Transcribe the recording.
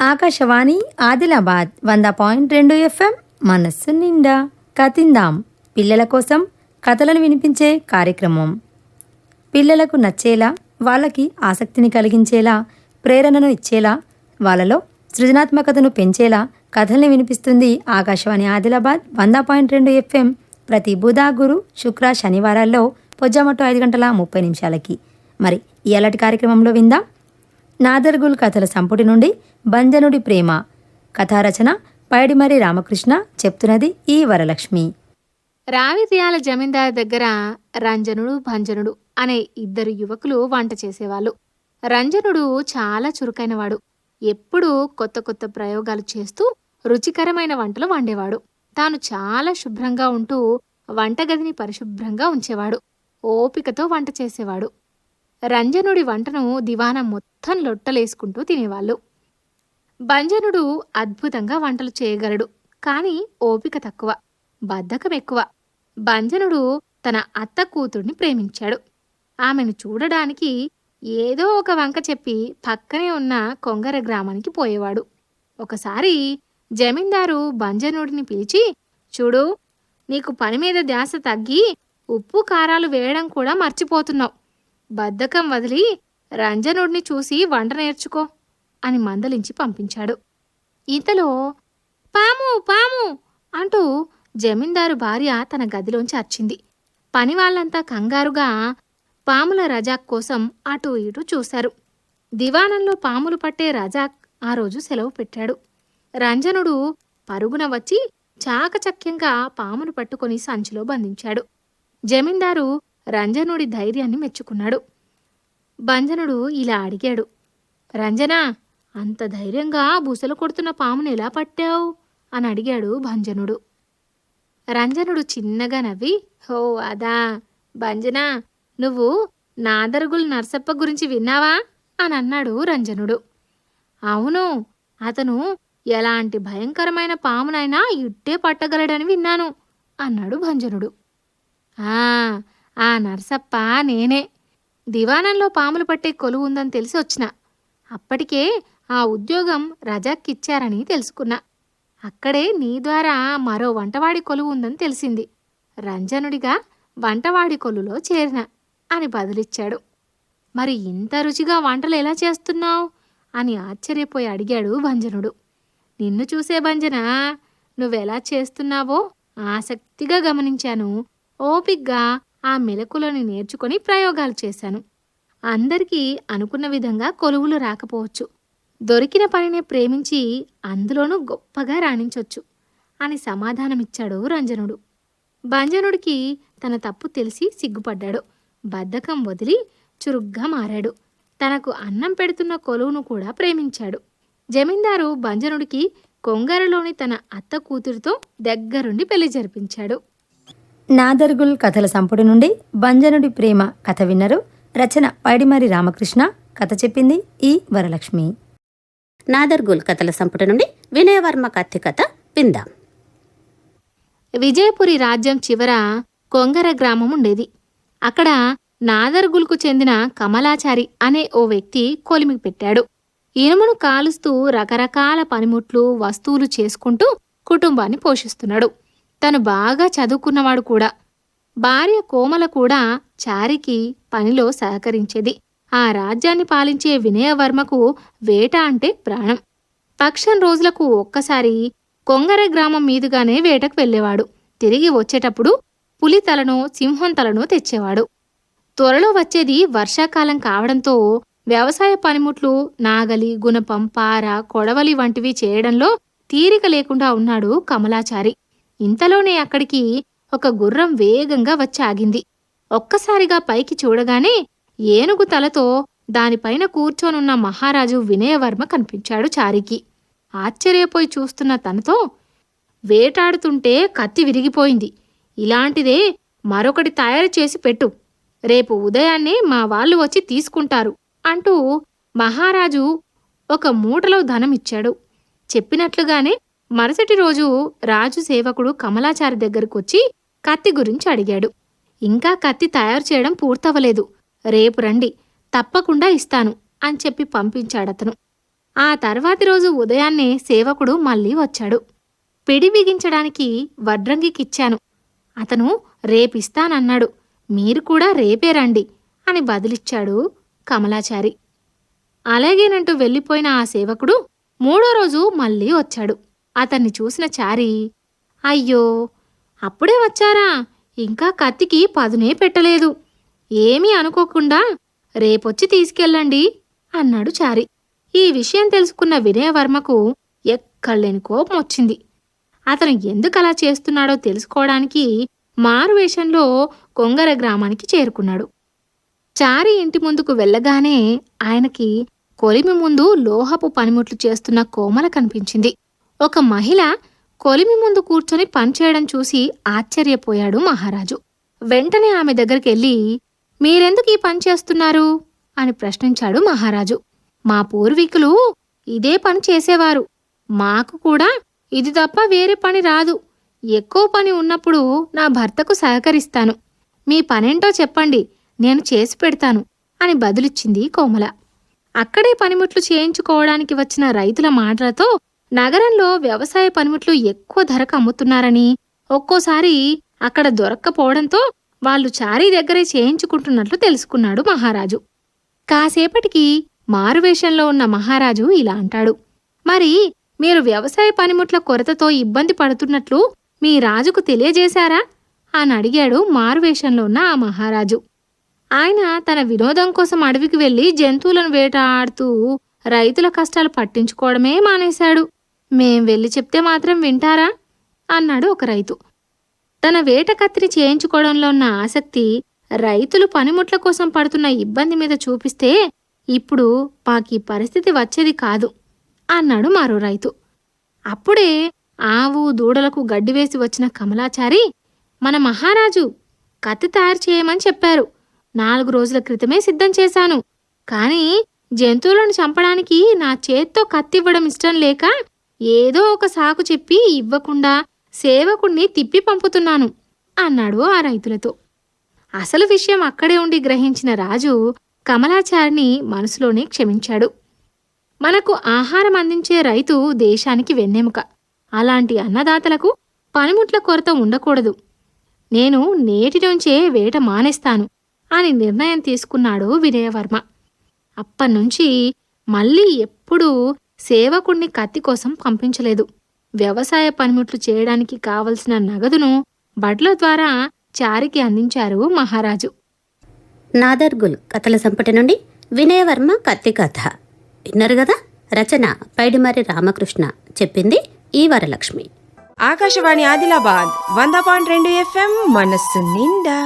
ఆకాశవాణి ఆదిలాబాద్ వంద పాయింట్ రెండు ఎఫ్ఎం మనస్సు నిండా. కతిందాం. పిల్లల కోసం కథలను వినిపించే కార్యక్రమం. పిల్లలకు నచ్చేలా వాళ్ళకి ఆసక్తిని కలిగించేలా ప్రేరణను ఇచ్చేలా వాళ్ళలో సృజనాత్మకతను పెంచేలా కథల్ని వినిపిస్తుంది ఆకాశవాణి ఆదిలాబాద్ వంద పాయింట్ రెండు ఎఫ్ఎం. ప్రతి బుధ గురు శుక్ర శనివారాల్లో పొజ్జామట్టు ఐదు గంటల ముప్పై నిమిషాలకి. మరి ఇలాంటి కార్యక్రమంలో విందాం. నాదర్గుల్ కథల సంపుటి నుండి బంజనుడి ప్రేమ. కథారచన పైడిమరి రామకృష్ణ చెప్తున్నది ఈ వరలక్ష్మి. రావిర్యాల జమీందారు దగ్గర రంజనుడు భంజనుడు అనే ఇద్దరు యువకులు వంట చేసేవాళ్ళు. రంజనుడు చాలా చురుకైనవాడు. ఎప్పుడూ కొత్త కొత్త ప్రయోగాలు చేస్తూ రుచికరమైన వంటలు వండేవాడు. తాను చాలా శుభ్రంగా ఉంటూ వంటగదిని పరిశుభ్రంగా ఉంచేవాడు. ఓపికతో వంట చేసేవాడు. రంజనుడి వంటను దివానం మొత్తం లొట్టలేసుకుంటూ తినేవాళ్ళు. భంజనుడు అద్భుతంగా వంటలు చేయగలడు కానీ ఓపిక తక్కువ బద్ధకం ఎక్కువ. భంజనుడు తన అత్త కూతుర్ని ప్రేమించాడు. ఆమెను చూడడానికి ఏదో ఒక వంక చెప్పి పక్కనే ఉన్న కొంగర గ్రామానికి పోయేవాడు. ఒకసారి జమీందారు భంజనుడిని పిలిచి చూడు నీకు పని మీద ధ్యాస తగ్గి ఉప్పు కారాలు వేయడం కూడా మర్చిపోతున్నావు. బద్ధకం వదిలి రంజనుడిని చూసి వంట నేర్చుకో అని మందలించి పంపించాడు. ఇంతలో పాము పాము అంటూ జమీందారు భార్య తన గదిలోంచి అర్చింది. పని వాళ్ళంతా కంగారుగా పాముల రజాక్ కోసం అటూ ఇటూ చూశారు. దివాణంలో పాములు పట్టే రజాక్ ఆ రోజు సెలవు పెట్టాడు. రంజనుడు పరుగున వచ్చి చాకచక్యంగా పామును పట్టుకొని సంచిలో బంధించాడు. జమీందారు రంజనుడి ధైర్యాన్ని మెచ్చుకున్నాడు. భంజనుడు ఇలా అడిగాడు రంజనా అంత ధైర్యంగా బుసలు కొడుతున్న పామును ఎలా పట్టావు? అని అడిగాడు భంజనుడు రంజనుడు చిన్నగా నవ్వి హో అదా భంజనా నువ్వు నాదరుగుల్ నర్సప్ప గురించి విన్నావా? అని అన్నాడు రంజనుడు. అవును అతను ఎలాంటి భయంకరమైన పామునైనా ఇట్టే పట్టగలడని విన్నాను అన్నాడు భంజనుడు ఆ ఆ నర్సప్ప నేనే. దివానంలో పాములు పట్టే కొలువు ఉందని తెలిసి వచ్చిన. అప్పటికే ఆ ఉద్యోగం రజాక్కిచ్చారని తెలుసుకున్నా. అక్కడే నీ ద్వారా మరో వంటవాడి కొలువు ఉందని తెలిసింది. రంజనుడిగా వంటవాడి కొలులో చేరిన అని బదులిచ్చాడు. మరి ఇంత రుచిగా వంటలు ఎలా చేస్తున్నావు? అని ఆశ్చర్యపోయి అడిగాడు భంజనుడు నిన్ను చూసే భంజన నువ్వెలా చేస్తున్నావో ఆసక్తిగా గమనించాను. ఓపిగ్గా ఆ మెలకులను నేర్చుకొని ప్రయోగాలు చేశాను. అందరికీ అనుకున్న విధంగా కొలువులు రాకపోవచ్చు. దొరికిన పనినే ప్రేమించి అందులోనూ గొప్పగా రాణించొచ్చు అని సమాధానమిచ్చాడు రంజనుడు. భంజనుడికి తన తప్పు తెలిసి సిగ్గుపడ్డాడు. బద్ధకం వదిలి చురుగ్గా మారాడు. తనకు అన్నం పెడుతున్న కొలువును కూడా ప్రేమించాడు. జమీందారు భంజనుడికి కొంగరలోని తన అత్త కూతురితో దగ్గరుండి పెళ్ళి జరిపించాడు. నాదర్గుల్ కథల సంపుటి నుండి బంజనుడి ప్రేమ కథ విన్నరు రచన పైడిమరి రామకృష్ణ. కథ చెప్పింది ఈ వరలక్ష్మి. నాదర్గుల్ కథల సంపుట నుండి వినయవర్మ కత్తి కథ విందాం. విజయపురి రాజ్యం చివర కొంగర గ్రామం ఉండేది. అక్కడ నాదర్గుల్కు చెందిన కమలాచారి అనే ఓ వ్యక్తి కొలిమి పెట్టాడు. ఇనుమును కాలుస్తూ రకరకాల పనిముట్లు వస్తువులు చేసుకుంటూ కుటుంబాన్ని పోషిస్తున్నాడు. తను బాగా చదువుకున్నవాడు కూడా. భార్య కోమల కూడా చారికి పనిలో సహకరించేది. ఆ రాజ్యాన్ని పాలించే వినయవర్మకు వేట అంటే ప్రాణం. పక్షం రోజులకు ఒక్కసారి కొంగర గ్రామం మీదుగానే వేటకు వెళ్ళేవాడు. తిరిగి వచ్చేటప్పుడు పులి తలను సింహం తలను తెచ్చేవాడు. త్వరలో వచ్చేది వర్షాకాలం కావడంతో వ్యవసాయ పనిముట్లు నాగలి గుణపం పార కొడవలి వంటివి చేయడంలో తీరిక లేకుండా ఉన్నాడు కమలాచారి. ఇంతలోనే అక్కడికి ఒక గుర్రం వేగంగా వచ్చి ఆగింది. ఒక్కసారిగా పైకి చూడగానే ఏనుగు తలతో దానిపైన కూర్చోనున్న మహారాజు వినయవర్మ కనిపించాడు చారికి. ఆశ్చర్యపోయి చూస్తున్న తనతో వేటాడుతుంటే కత్తి విరిగిపోయింది. ఇలాంటిదే మరొకటి తయారు చేసి పెట్టు. రేపు ఉదయాన్నే మా వాళ్ళు వచ్చి తీసుకుంటారు అంటూ మహారాజు ఒక మూటలో ధనం ఇచ్చాడు చెప్పినట్లుగానే మరుసటి రోజు రాజు సేవకుడు కమలాచారి దగ్గరకొచ్చి కత్తి గురించి అడిగాడు. ఇంకా కత్తి తయారు చేయడం పూర్తవలేదు రేపు రండి తప్పకుండా ఇస్తాను అని చెప్పి పంపించాడతను. ఆ తర్వాతి రోజు ఉదయాన్నే సేవకుడు మళ్ళీ వచ్చాడు. పిడి బిగించడానికి వడ్రంగికిచ్చాను. అతను రేపిస్తానన్నాడు. మీరు కూడా రేపే రండి అని బదిలిచ్చాడు కమలాచారి. అలాగేనంటూ వెళ్ళిపోయిన ఆ సేవకుడు మూడో రోజు మళ్ళీ వచ్చాడు. అతన్ని చూసిన చారి అయ్యో అప్పుడే వచ్చారా? ఇంకా కత్తికి పదునే పెట్టలేదు. ఏమీ అనుకోకుండా రేపొచ్చి తీసుకెళ్ళండి అన్నాడు చారి. ఈ విషయం తెలుసుకున్న వినయవర్మకు ఎక్కడలేని కోపం వచ్చింది. అతను ఎందుకలా చేస్తున్నాడో తెలుసుకోవడానికి మారువేషంలో కొంగర గ్రామానికి చేరుకున్నాడు. చారి ఇంటి ముందుకు వెళ్ళగానే ఆయనకి కొలిమి ముందు లోహపు పనిముట్లు చేస్తున్న కోమల కనిపించింది. ఒక మహిళ కొలిమి ముందు కూర్చొని పనిచేయడం చూసి ఆశ్చర్యపోయాడు మహారాజు. వెంటనే ఆమె దగ్గరికెళ్ళి మీరెందుకు ఈ పని చేస్తున్నారు? అని ప్రశ్నించాడు మహారాజు. మా పూర్వీకులు ఇదే పని చేసేవారు. మాకు కూడా ఇది తప్ప వేరే పని రాదు. ఎక్కువ పని ఉన్నప్పుడు నా భర్తకు సహకరిస్తాను. మీ పనేంటో చెప్పండి నేను చేసి పెడతాను అని బదులిచ్చింది కోమల. అక్కడే పనిముట్లు చేయించుకోవడానికి వచ్చిన రైతుల మాటలతో నగరంలో వ్యవసాయ పనిముట్లు ఎక్కువ ధరకు అమ్ముతున్నారని ఒక్కోసారి అక్కడ దొరక్కపోవడంతో వాళ్ళు చారీ దగ్గరే చేయించుకుంటున్నట్లు తెలుసుకున్నాడు మహారాజు. కాసేపటికి మారువేషంలో ఉన్న మహారాజు ఇలా అంటాడు. మరి మీరు వ్యవసాయ పనిముట్ల కొరతతో ఇబ్బంది పడుతున్నట్లు మీ రాజుకు తెలియజేశారా? అని అడిగాడు మారువేషంలో ఉన్న ఆ మహారాజు. ఆయన తన వినోదం కోసం అడవికి వెళ్ళి జంతువులను వేటాడుతూ రైతుల కష్టాలు పట్టించుకోవడమే మానేశాడు. మేం వెళ్ళి చెప్తే మాత్రం వింటారా? అన్నాడు ఒక రైతు. తన వేట కత్తిని చేయించుకోవడంలో ఉన్న ఆసక్తి రైతులు పనిముట్ల కోసం పడుతున్న ఇబ్బంది మీద చూపిస్తే ఇప్పుడు మాకీ పరిస్థితి వచ్చేది కాదు అన్నాడు మరో రైతు. అప్పుడే ఆవు దూడలకు గడ్డి వేసి వచ్చిన కమలాచారి మన మహారాజు కత్తి తయారు చేయమని చెప్పారు. నాలుగు రోజుల క్రితమే సిద్ధం చేశాను. కానీ జంతువులను చంపడానికి నా చేత్తో కత్తి ఇవ్వడం ఇష్టం లేక ఏదో ఒక సాకు చెప్పి ఇవ్వకుండా సేవకుణ్ణి తిప్పి పంపుతున్నాను అన్నాడు ఆ రైతులతో. అసలు విషయం అక్కడే ఉండి గ్రహించిన రాజు కమలాచారిని మనసులోనే క్షమించాడు. మనకు ఆహారం అందించే రైతు దేశానికి వెన్నెముక. అలాంటి అన్నదాతలకు పనిముట్ల కొరత ఉండకూడదు. నేను నేటి నుంచే వేట మానేస్తాను అని నిర్ణయం తీసుకున్నాడు విజయవర్మ అప్పన్నుంచి మళ్ళీ ఎప్పుడూ సేవకుణ్ణి కత్తి కోసం పంపించలేదు. వ్యవసాయ పనిముట్లు చేయడానికి కావలసిన నగదును బడ్ల ద్వారా చారికి అందించారు మహారాజు. నాదర్గుల్ కథల సంపుటి నుండి వినయవర్మ కత్తి కథ. విన్నారు కదా రచన పైడిమర్రి రామకృష్ణ. చెప్పింది ఈ వరలక్ష్మి. ఆకాశవాణి ఆదిలాబాద్ వంద పాయింట్ రెండు ఎఫ్ఎం మనస్సు నిండా.